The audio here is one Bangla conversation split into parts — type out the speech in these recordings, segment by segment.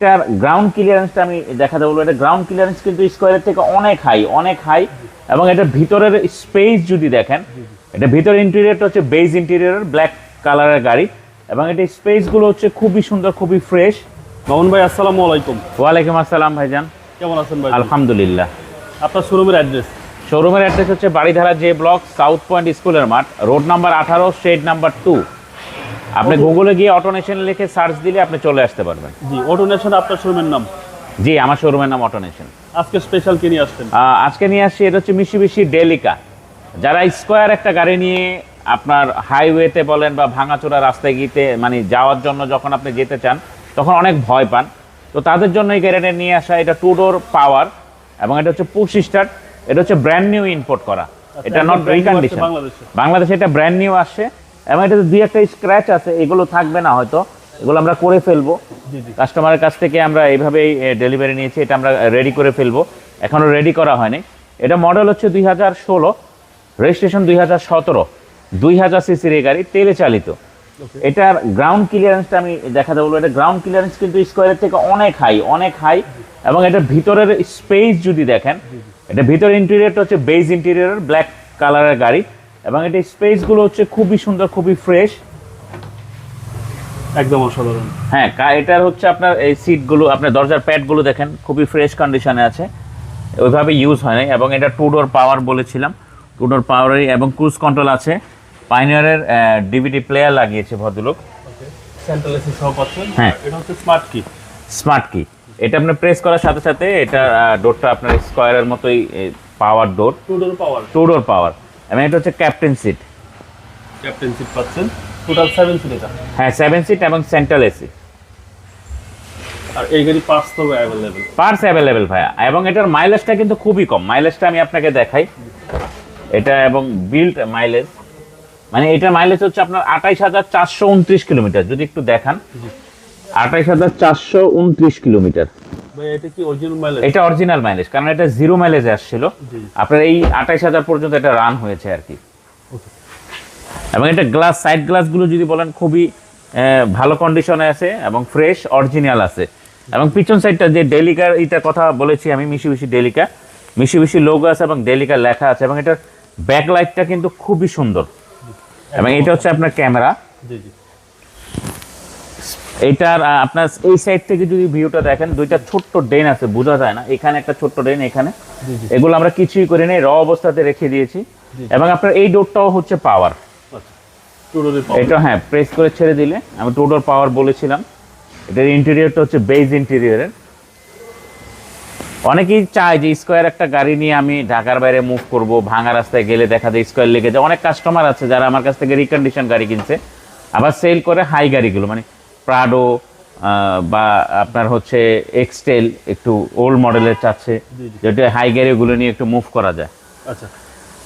এটার গ্রাউন্ড ক্লিয়ারেন্সটা আমি দেখাতে বলব। এটা গ্রাউন্ড ক্লিয়ারেন্স কিন্তু স্কোয়ারের থেকে অনেক হাই অনেক হাই এবং এটার ভিতরের স্পেস যদি দেখেন এটা ভিতরের ইন্টেরিয়রটা হচ্ছে বেজ ইন্টেরিয়র ব্ল্যাক কালারের গাড়ি এবং এটা স্পেসগুলো হচ্ছে খুবই সুন্দর খুবই ফ্রেশ মামুন ভাই আসসালামু আলাইকুম। ওয়ালাইকুম আসসালাম ভাইজান। কেমন আছেন ভাই? আলহামদুলিল্লাহ। আপনার শোরুমের অ্যাড্রেস শোরুমের অ্যাড্রেস হচ্ছে বাড়িধারা যে ব্লক সাউথ পয়েন্ট স্কুলের মাঠ রোড নাম্বার আঠারো শেড নাম্বার টু আপনি গুগলে গিয়ে অটোনেশন লিখে সার্চ দিলে আপনি চলে আসতে পারবেন। জি অটোনেশন আপনার শোরুমের নাম? জি আমার শোরুমের নাম অটোনেশন আজকে স্পেশাল কি নিয়ে আসছেন? আজকে নিয়ে আসছি এটা হচ্ছে মিশিবিশি ডেলিকা যারা স্কোয়ার একটা গাড়ি নিয়ে আপনার হাইওয়েতে বলেন বা ভাঙাচোরা রাস্তায় গিয়ে মানে যাওয়ার জন্য যখন আপনি যেতে চান তখন অনেক ভয় পান। তো তাদের জন্য এই গাড়িটা নিয়ে আসা এটা টু ডোর পাওয়ার এবং এটা হচ্ছে পুশ স্টার্ট এটা হচ্ছে ব্র্যান্ড নিউ ইম্পোর্ট করা। এটা একদম নট রিকন্ডিশন বাংলাদেশে। এটা ব্র্যান্ড নিউ আসছে। এবং এটাতে দুই একটা স্ক্র্যাচ আছে এগুলো থাকবে না হয়তো। এগুলো আমরা করে ফেলব। কাস্টমারের কাছ থেকে আমরা এইভাবেই ডেলিভারি নিয়েছি এটা আমরা রেডি করে ফেলব। এখনও রেডি করা হয়নি। এটা মডেল হচ্ছে দুই হাজার ষোলো রেজিস্ট্রেশন দুই হাজার সতেরো দুই হাজার সিসির এই গাড়ি তেলে চালিত। এটার গ্রাউন্ড ক্লিয়ারেন্সটা আমি দেখাতে বলব। এটা গ্রাউন্ড ক্লিয়ারেন্স কিন্তু স্কোয়ারের থেকে অনেক হাই অনেক হাই এবং এটার ভিতরের স্পেস যদি দেখেন এটা ভিতরের ইন্টেরিয়রটা হচ্ছে বেজ ইন্টেরিয়র ব্ল্যাক কালারের গাড়ি। এবং এটা স্পেসগুলো হচ্ছে খুবই সুন্দর খুবই ফ্রেশ একদম অসাধারণ। হ্যাঁ এটার হচ্ছে আপনার এই সিটগুলো আপনার দরজার প্যাডগুলো দেখেন খুবই ফ্রেশ কন্ডিশনে আছে। ওইভাবে ইউজ হয় নাই এবং এটা টু ডোর পাওয়ার বলেছিলাম। টু ডোর পাওয়ারই এবং ক্রুজ কন্ট্রোল আছে। পাইনিয়ারের ডিভিডি প্লেয়ার লাগিয়েছে ভদ্রলোক। হ্যাঁ। এটা হচ্ছে স্মার্ট কি স্মার্ট কি এটা আপনি প্রেস করার সাথে সাথে এটা ডোরটা আপনার স্কোয়ারের মতোই power door to door power to door power এবং এটা হচ্ছে ক্যাপ্টেন সিট। ক্যাপ্টেন সিট পাচ্ছেন। টোটাল সেভেন সিট এটা। হ্যাঁ সেভেন সিট এবং সেন্ট্রাল এসি আর এই গাড়ি পাঁচ তো অ্যাভেলেবেল পার্স অ্যাভেলেবেল ভাইয়া। এবং এটার মাইলেজটা কিন্তু খুবই কম। মাইলেজটা আমি আপনাকে দেখাই। এটা এবং বিল্ড মাইলেজ মানে এটার মাইলেজ হচ্ছে আপনার আঠাইশ হাজার চারশো উনত্রিশ কিলোমিটার। যদি একটু দেখান। আঠাইশ হাজার চারশো উনত্রিশ কিলোমিটার। এটা অরিজিনাল মাইলেজ এটা কারণ এটা জিরো মাইলেজে আসছিল। আপনার এই আঠাইশ হাজার পর্যন্ত এটা রান হয়েছে আর কি। এবং এটা গ্লাস সাইড গ্লাসগুলো যদি বলেন খুবই ভালো কন্ডিশনে আছে এবং ফ্রেশ অরিজিনাল আছে। এবং পিছন সাইডটা যে ডেলিকার এটার কথা বলেছি আমি মিশি মিশি ডেলিকা মিশি মিশি লোগো আছে এবং ডেলিকা লেখা আছে এবং এটার ব্যাকলাইটটা কিন্তু খুবই সুন্দর। এবং এটা হচ্ছে আপনার ক্যামেরা জি জি। এইটার আহ, আপনার এই সাইড থেকে যদি ভিউটা দেখেন দুইটা ছোট্ট ড্রেন আছে বোঝা যায় না। এখানে একটা ছোট্ট ড্রেন এখানে। এগুলো আমরা কিছুই করে নেই র অবস্থাতে রেখে দিয়েছি। এবং আপনার এই ডোরটাও হচ্ছে পাওয়ার আচ্ছা। এটা হ্যাঁ প্রেস করে ছেড়ে দিলে আমি টোটোর পাওয়ার বলেছিলাম। এটার ইন্টেরিয়রটা হচ্ছে বেজ ইন্টেরিয়রের অনেকেই চায় যে স্কোয়ার একটা গাড়ি নিয়ে আমি ঢাকার বাইরে মুভ করব ভাঙা রাস্তায় গেলে দেখা যায় স্কোয়ার লেগে যায়। অনেক কাস্টমার আছে যারা আমার কাছ থেকে রিকন্ডিশন গাড়ি কিনছে আবার সেল করে হাই গাড়িগুলো মানে প্রাডো বা আপনার হচ্ছে এক্সটেল একটু ওল্ড মডেলের চাচ্ছে। যেটা হাই গাড়িগুলো নিয়ে একটু মুভ করা যায়। আচ্ছা।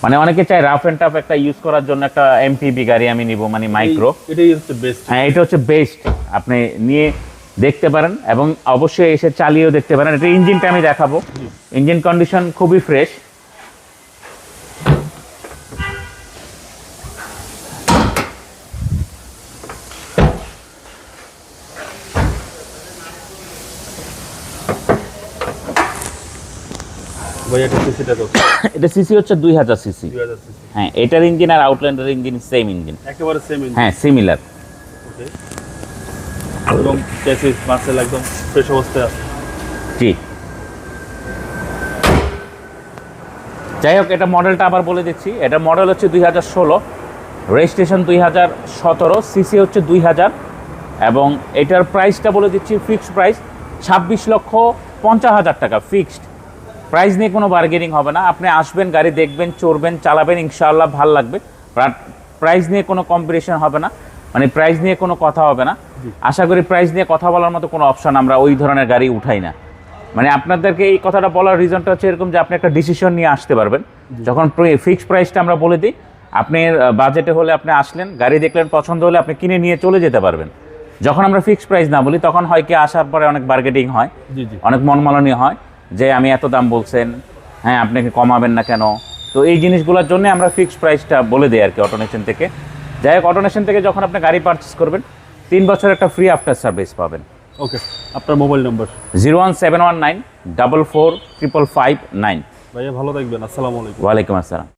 মানে অনেকে চায় রাফ অ্যান্ড টাফ একটা ইউজ করার জন্য একটা এমপিবি গাড়ি আমি নিব মানে মাইক্রো এটাই হচ্ছে বেস্ট হ্যাঁ এটা হচ্ছে বেস্ট আপনি নিয়ে দেখতে পারেন এবং অবশ্যই এসে চালিয়েও দেখতে পারেন। এটা ইঞ্জিনটা আমি দেখাবো। ইঞ্জিন কন্ডিশন খুবই ফ্রেশ ভাই এটা সিসিটা তো এটা সিসি হচ্ছে সিসি হ্যাঁ এটার ইঞ্জিন আর আউটল্যান্ডের ইঞ্জিন সেম ইঞ্জিন একেবারে সেম হ্যাঁ সিমিলার ওকে এবং ক্যাসিস মার্সেল একদম ফ্রেশ অবস্থায় আছে। জি। যাই হোক এটা মডেলটা আবার বলে দিচ্ছি। এটা মডেল হচ্ছে দুই হাজার ষোলো রেজিস্ট্রেশন দুই হাজার সতেরো সিসি হচ্ছে দুই হাজার এবং এটার প্রাইসটা বলে দিচ্ছি ফিক্সড প্রাইস ছাব্বিশ লক্ষ পঞ্চাশ হাজার টাকা ফিক্সড প্রাইস নিয়ে কোনো বার্গেনিং হবে না। আপনি আসবেন গাড়ি দেখবেন চড়বেন চালাবেন ইনশাআল্লাহ ভালো লাগবে। প্রাইস নিয়ে কোনো কম্পিটিশন হবে না। মানে প্রাইস নিয়ে কোনো কথা হবে না। আশা করি প্রাইস নিয়ে কথা বলার মতো কোনো অপশন আমরা ওই ধরনের গাড়ি উঠাই না। মানে আপনাদেরকে এই কথাটা বলার রিজনটা হচ্ছে এরকম যে আপনি একটা ডিসিশন নিয়ে আসতে পারবেন। যখন ফিক্সড প্রাইসটা আমরা বলে দিই আপনি বাজেটে হলে আপনি আসলেন গাড়ি দেখলেন পছন্দ হলে আপনি কিনে নিয়ে চলে যেতে পারবেন। যখন আমরা ফিক্সড প্রাইস না বলি তখন হয় কি আসার পরে অনেক বার্গেটিং হয় অনেক মনমালনী হয়। যে আমি এত দাম বলছেন হ্যাঁ আপনাকে কমাবেন না কেন? তো এই জিনিসগুলোর জন্য আমরা ফিক্সড প্রাইসটা বলে দিই আর কি অটোনেশন থেকে। যাই হোক অটোনেশন থেকে যখন আপনি গাড়ি পারচেস করবেন তিন বছর একটা ফ্রি আফটার সার্ভিস পাবেন। ওকে আপনার mobile number zero one seven one nine double four triple five nine ভাইয়া ভালো থাকবেন আসসালামু আলাইকুম। ওয়ালাইকুম আসসালাম।